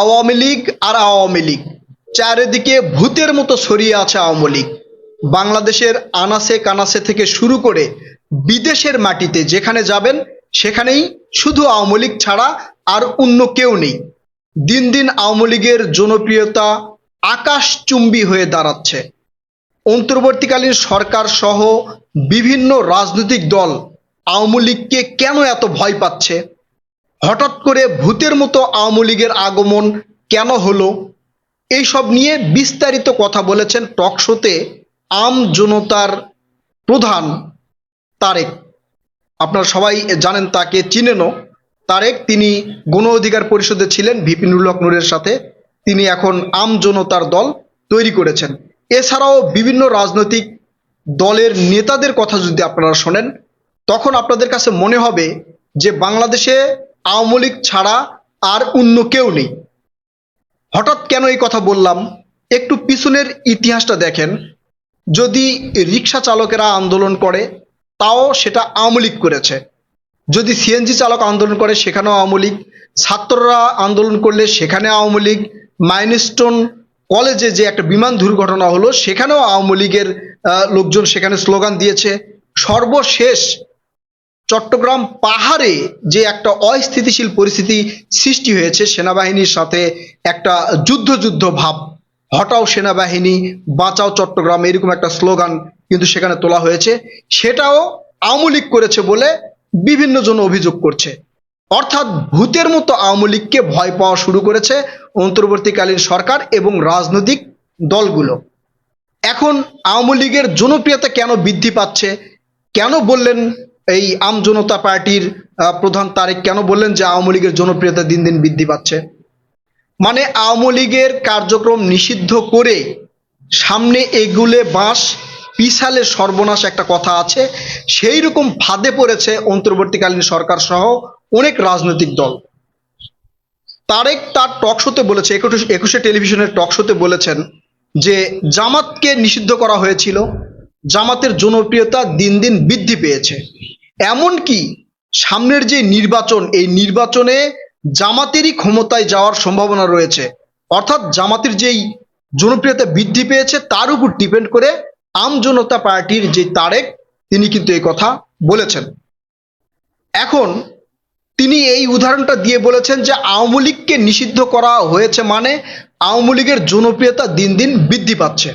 আওয়ামী লীগ আর আওয়ামী লীগ। চারিদিকে ভূতের মতো ছড়িয়ে আছে আওয়ামী লীগ। বাংলাদেশের আনাসে কানাসে থেকে শুরু করে বিদেশের মাটিতে যেখানে যাবেন, সেখানেই শুধু আওয়ামী লীগ ছাড়া আর অন্য কেউ নেই। দিন দিন আওয়ামী লীগের জনপ্রিয়তা আকাশচুম্বী হয়ে দাঁড়াচ্ছে। অন্তর্বর্তীকালীন সরকার সহ বিভিন্ন রাজনৈতিক দল আওয়ামী লীগকে কেন এত ভয় পাচ্ছে? হঠাৎ করে ভূতের মতো আওয়ামী লীগের আগমন কেন হলো? এইসব নিয়ে বিস্তারিত কথা বলেছেন টকশোতে আম জনতার প্রধান তারেক। আপনারা সবাই জানেন তাকে, চিনেনও। তারেক তিনি গণ অধিকার পরিষদে ছিলেন ভিপিনুল হক নূরের সাথে। তিনি এখন আম জনতার দল তৈরি করেছেন। এছাড়াও বিভিন্ন রাজনৈতিক দলের নেতাদের কথা যদি আপনারা শোনেন, তখন আপনাদের কাছে মনে হবে যে বাংলাদেশে আওয়ামী লীগ ছাড়া আর অন্য কেউ নেই। হঠাৎ কেন এই কথা বললাম? একটু পিছনের ইতিহাসটা দেখেন। যদি রিক্সা চালকেরা আন্দোলন করে, তাও সেটা আওয়ামী লীগ করেছে। যদি সিএনজি চালক আন্দোলন করে, সেখানেও আওয়ামী লীগ। ছাত্ররা আন্দোলন করলে সেখানে আওয়ামী লীগ। মাইলস্টোন কলেজে যে একটা বিমান দুর্ঘটনা হলো, সেখানেও আওয়ামী লীগের লোকজন সেখানে স্লোগান দিয়েছে। সর্বশেষ চট্টগ্রাম পাহাড়ে যে একটা অস্থিতিশীল পরিস্থিতি সৃষ্টি হয়েছে সেনাবাহিনীর সাথে একটা যুদ্ধ যুদ্ধ ভাব। হটাও সেনাবাহিনী, বাঁচাও চট্টগ্রাম, এরকম একটা স্লোগান কিন্তু সেখানে তোলা হয়েছে। সেটাও আওয়ামী করেছে বলে বিভিন্ন জন অভিযোগ করছে। অর্থাৎ ভূতের মতো আওয়ামী ভয় পাওয়া শুরু করেছে অন্তর্বর্তীকালীন সরকার এবং রাজনৈতিক দলগুলো। এখন আওয়ামী লীগের জনপ্রিয়তা কেন বৃদ্ধি পাচ্ছে? কেন বললেন এই আম জনতা পার্টির প্রধান তারেক কেন বললেন যে আওয়ামী লীগের জনপ্রিয়তা দিন দিন বৃদ্ধি পাচ্ছে? মানে আওয়ামী লীগের কার্যক্রম নিষিদ্ধ করে সামনে এগুলে বাঁশ, পিছালে সর্বনাশ একটা কথা আছে, সেই রকম ফাঁদে পড়েছে অন্তর্বর্তীকালীন সরকার সহ অনেক রাজনৈতিক দল। তারেক তার টক শোতে বলেছে, একুশে টেলিভিশনের টক শোতে বলেছেন যে জামাতকে নিষিদ্ধ করা হয়েছিল, জামাতের জনপ্রিয়তা দিন দিন বৃদ্ধি পেয়েছে। এমনকি সামনের যে নির্বাচন, এই নির্বাচনে জামাতেরই ক্ষমতায় যাওয়ার সম্ভাবনা রয়েছে। অর্থাৎ জামাতের যেই জনপ্রিয়তা বৃদ্ধি পেয়েছে, তার উপর ডিপেন্ড করে আম জনতা পার্টির যে তারেক, তিনি কিন্তু এই কথা বলেছেন। এখন তিনি এই উদাহরণটা দিয়ে বলেছেন যে আওয়ামী লীগকে নিষিদ্ধ করা হয়েছে মানে আওয়ামী লীগের জনপ্রিয়তা দিন দিন বৃদ্ধি পাচ্ছে।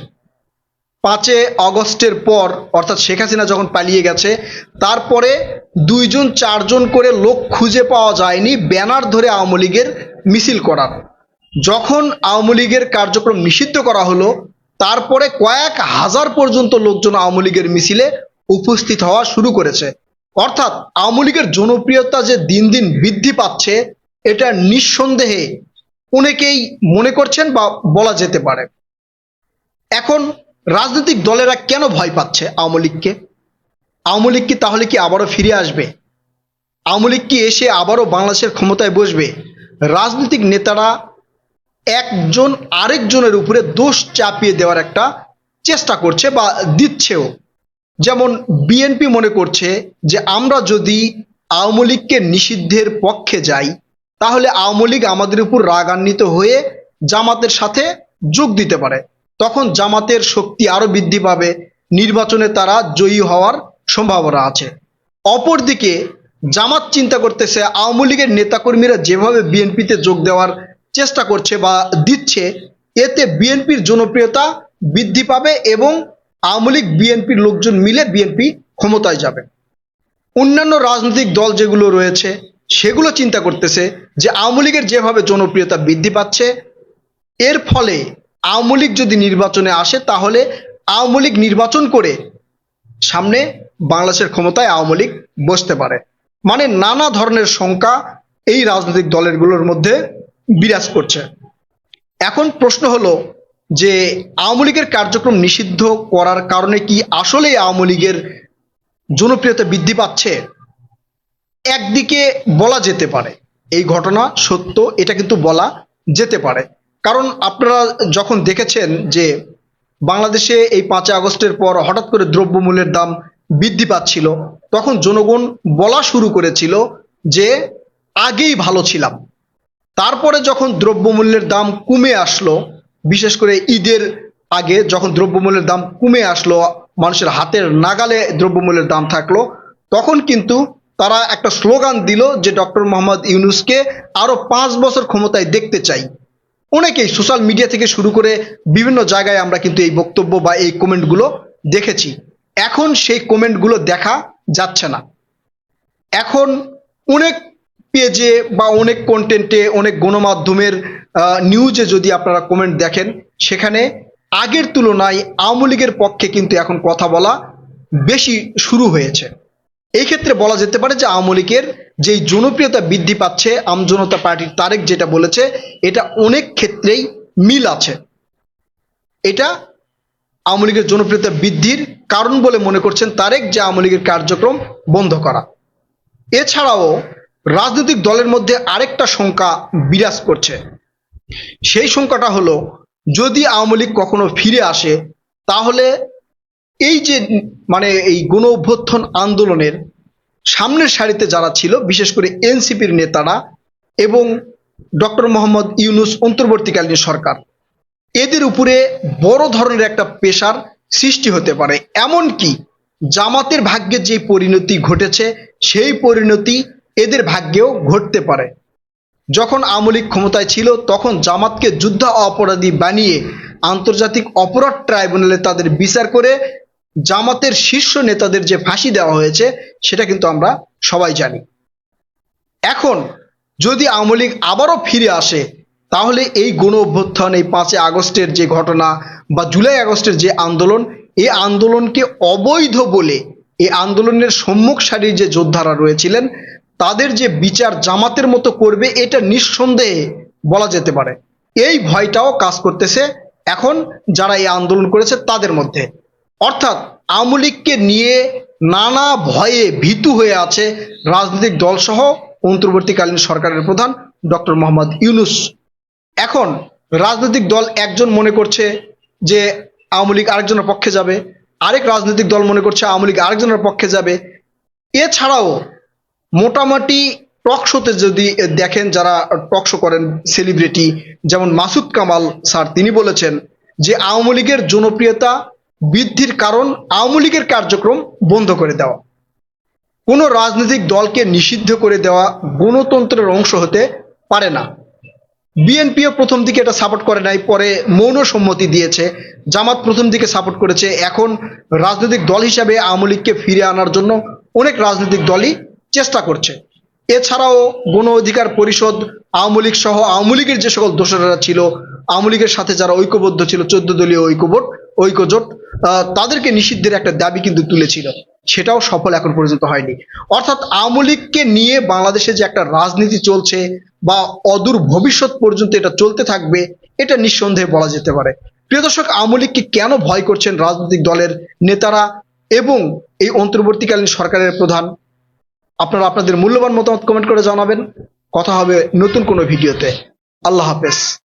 পাঁচে অগস্টের পর, অর্থাৎ শেখ হাসিনা যখন পালিয়ে গেছে, তারপরে দুইজন, চারজন করে লোক খুঁজে পাওয়া যায়নি ব্যানার ধরে আওয়ামী লীগের মিছিল করার। যখন আওয়ামী লীগের কার্যক্রম নিষিদ্ধ করা হলো, তারপরে কয়েক হাজার পর্যন্ত লোকজন আওয়ামী লীগের মিছিলে উপস্থিত হওয়া শুরু করেছে। অর্থাৎ আওয়ামী লীগের জনপ্রিয়তা যে দিন দিন বৃদ্ধি পাচ্ছে, এটা নিঃসন্দেহে অনেকেই মনে করছেন বা বলা যেতে পারে। এখন রাজনৈতিক দলেরা কেন ভয় পাচ্ছে আওয়ামী লীগকে? আওয়ামী লীগ কি তাহলে কি আবারও ফিরে আসবে? আওয়ামী লীগ কি এসে আবারও বাংলাদেশের ক্ষমতায় বসবে? রাজনৈতিক নেতারা একজন আরেকজনের উপরে দোষ চাপিয়ে দেওয়ার একটা চেষ্টা করছে বা দিচ্ছেও। যেমন বিএনপি মনে করছে যে, আমরা যদি আওয়ামী লীগকে নিষিদ্ধের পক্ষে যাই, তাহলে আওয়ামী লীগ আমাদের উপর রাগান্বিত হয়ে জামাতের সাথে যোগ দিতে পারে। তখন জামাতের শক্তি আরও বৃদ্ধি পাবে, নির্বাচনে তারা জয়ী হওয়ার সম্ভাবনা আছে। অপরদিকে, জামাত চিন্তা করতেছে আওয়ামী লীগের নেতাকর্মীরা যেভাবে বিএনপিতে যোগ দেওয়ার চেষ্টা করছে বা দিচ্ছে, এতে বিএনপির জনপ্রিয়তা বৃদ্ধি পাবে এবং আওয়ামী লীগ বিএনপির লোকজন মিলে বিএনপি ক্ষমতায় যাবে। অন্যান্য রাজনৈতিক দল যেগুলো রয়েছে, সেগুলো চিন্তা করতেছে যে আওয়ামী লীগের যেভাবে জনপ্রিয়তা বৃদ্ধি পাচ্ছে, এর ফলে আওয়ামী লীগ যদি নির্বাচনে আসে, তাহলে আওয়ামী লীগ নির্বাচন করে সামনে বাংলাদেশের ক্ষমতায় আওয়ামী লীগ বসতে পারে। মানে নানা ধরনের শঙ্কা এই রাজনৈতিক দলেরগুলোর মধ্যে বিরাজ করছে। এখন প্রশ্ন হলো যে আওয়ামী লীগের কার্যক্রম নিষিদ্ধ করার কারণে কি আসলেই আওয়ামী লীগের জনপ্রিয়তা বৃদ্ধি পাচ্ছে? একদিকে বলা যেতে পারে, এই ঘটনা সত্য, এটা কিন্তু বলা যেতে পারে। কারণ আপনারা যখন দেখেছেন যে বাংলাদেশে এই পাঁচই আগস্টের পর হঠাৎ করে দ্রব্যমূল্যের দাম বৃদ্ধি পাচ্ছিল, তখন জনগণ বলা শুরু করেছিল যে আগেই ভালো ছিলাম। তারপরে যখন দ্রব্যমূল্যের দাম কমে আসলো, বিশেষ করে ঈদের আগে যখন দ্রব্যমূল্যের দাম কমে আসলো, মানুষের হাতের নাগালে দ্রব্যমূল্যের দাম থাকল, তখন কিন্তু তারা একটা স্লোগান দিল যে ডক্টর মোহাম্মদ ইউনুসকে আরও পাঁচ বছর ক্ষমতায় দেখতে চাই। অনেকেই সোশ্যাল মিডিয়া থেকে শুরু করে বিভিন্ন জায়গায় আমরা কিন্তু এই বক্তব্য বা এই কমেন্টগুলো দেখেছি। এখন সেই কমেন্টগুলো দেখা যাচ্ছে না। এখন অনেক পেজে বা অনেক কন্টেন্টে অনেক গণমাধ্যমের নিউজে যদি আপনারা কমেন্ট দেখেন, সেখানে আগের তুলনায় আওয়ামী লীগের পক্ষে কিন্তু এখন কথা বলা বেশি শুরু হয়েছে। এই ক্ষেত্রে বলা যেতে পারে যে আওয়ামী লীগের যেই জনপ্রিয়তা বৃদ্ধি পাচ্ছে আমজনতা পার্টির তারেক যেটা বলেছে, এটা অনেক ক্ষেত্রেই মিল আছে। এটা আওয়ামী লীগের জনপ্রিয়তা বৃদ্ধির কারণ বলে মনে করছেন তারেক যে আওয়ামী লীগের কার্যক্রম বন্ধ করা। এছাড়াও রাজনৈতিক দলের মধ্যে আরেকটা শঙ্কা বিরাজ করছে। সেই শঙ্কাটা হলো, যদি আওয়ামী লীগ কখনো ফিরে আসে, তাহলে এই যে মানে এই গণ অভ্যুত্থান আন্দোলনের সামনের সারিতে যারা ছিল, বিশেষ করে এনসিপির নেতারা এবং ডক্টর মোহাম্মদ ইউনুস অন্তর্বর্তীকালীন সরকার, এদের উপরে বড় ধরনের একটা পেশার সৃষ্টি হতে পারে। এমনকি জামাতের ভাগ্যে যে পরিণতি ঘটেছে, সেই পরিণতি এদের ভাগ্যেও ঘটতে পারে। যখন আমলিক ক্ষমতায় ছিল, তখন জামাতকে যুদ্ধ অপরাধী বানিয়ে আন্তর্জাতিক অপরাধ ট্রাইব্যুনালে তাদের বিচার করে জামাতের শীর্ষ নেতাদের যে ফাঁসি দেওয়া হয়েছে, সেটা কিন্তু আমরা সবাই জানি। এখন যদি আওয়ামী লীগ আবারও ফিরে আসে, তাহলে এই গণ অভ্যুত্থান এই পাঁচই আগস্টের যে ঘটনা বা জুলাই আগস্টের যে আন্দোলন এই আন্দোলনকে অবৈধ বলে এই আন্দোলনের সম্মুখ সারির যে যোদ্ধারা রয়েছিলেন, তাদের যে বিচার জামাতের মতো করবে, এটা নিঃসন্দেহে বলা যেতে পারে। এই ভয়টাও কাজ করতেছে এখন যারা এই আন্দোলন করেছে, তাদের মধ্যে। অর্থাৎ আওয়ামী লীগকে নিয়ে নানা ভয়ে ভীতু হয়ে আছে রাজনৈতিক দলসহ অন্তর্বর্তীকালীন সরকারের প্রধান ডক্টর মোহাম্মদ ইউনুস। এখন রাজনৈতিক দল একজন মনে করছে যে আওয়ামী লীগ আরেকজনের পক্ষে যাবে, আরেক রাজনৈতিক দল মনে করছে আওয়ামী লীগ আরেকজনের পক্ষে যাবে। এছাড়াও মোটামুটি টক শোতে যদি দেখেন যারা টক শো করেন সেলিব্রিটি, যেমন মাসুদ কামাল স্যার, তিনি বলেছেন যে আওয়ামী লীগের জনপ্রিয়তা বৃদ্ধির কারণ আওয়ামী লীগের কার্যক্রম বন্ধ করে দেওয়া। কোনো রাজনৈতিক দলকে নিষিদ্ধ করে দেওয়া গণতন্ত্রের অংশ হতে পারে না। বিএনপিও প্রথম দিকে এটা সাপোর্ট করে নাই, পরে মৌন সম্মতি দিয়েছে। জামাত প্রথম দিকে সাপোর্ট করেছে। এখন রাজনৈতিক দল হিসাবে আওয়ামী লীগকে ফিরে আনার জন্য অনেক রাজনৈতিক দলই চেষ্টা করছে। এছাড়াও গণ অধিকার পরিষদ, আওয়ামী লীগ সহ আওয়ামী লীগের যে সকল দোষরা ছিল, আওয়ামী লীগের সাথে যারা ঐক্যবদ্ধ ছিল, চোদ্দ দলীয় ঐক্যবোট ঐক্যজোট তাদেরকে নিষিদ্ধের একটা দাবি কিন্তু তুলেছিল। সেটাও সফল এখন পর্যন্ত হয়নি। অর্থাৎ আওয়ামী লীগকে নিয়ে বাংলাদেশে যে একটা রাজনীতি চলছে বা অদূর ভবিষ্যৎ পর্যন্ত এটা চলতে থাকবে, এটা নিঃসন্দেহে বলা যেতে পারে। প্রিয় দর্শক, আওয়ামী লীগকে কেন ভয় করছেন রাজনৈতিক দলের নেতারা এবং এই অন্তর্বর্তীকালীন সরকারের প্রধান? আপনারা আপনাদের মূল্যবান মতামত কমেন্ট করে জানাবেন। কথা হবে নতুন কোনো ভিডিওতে। আল্লাহ হাফেজ।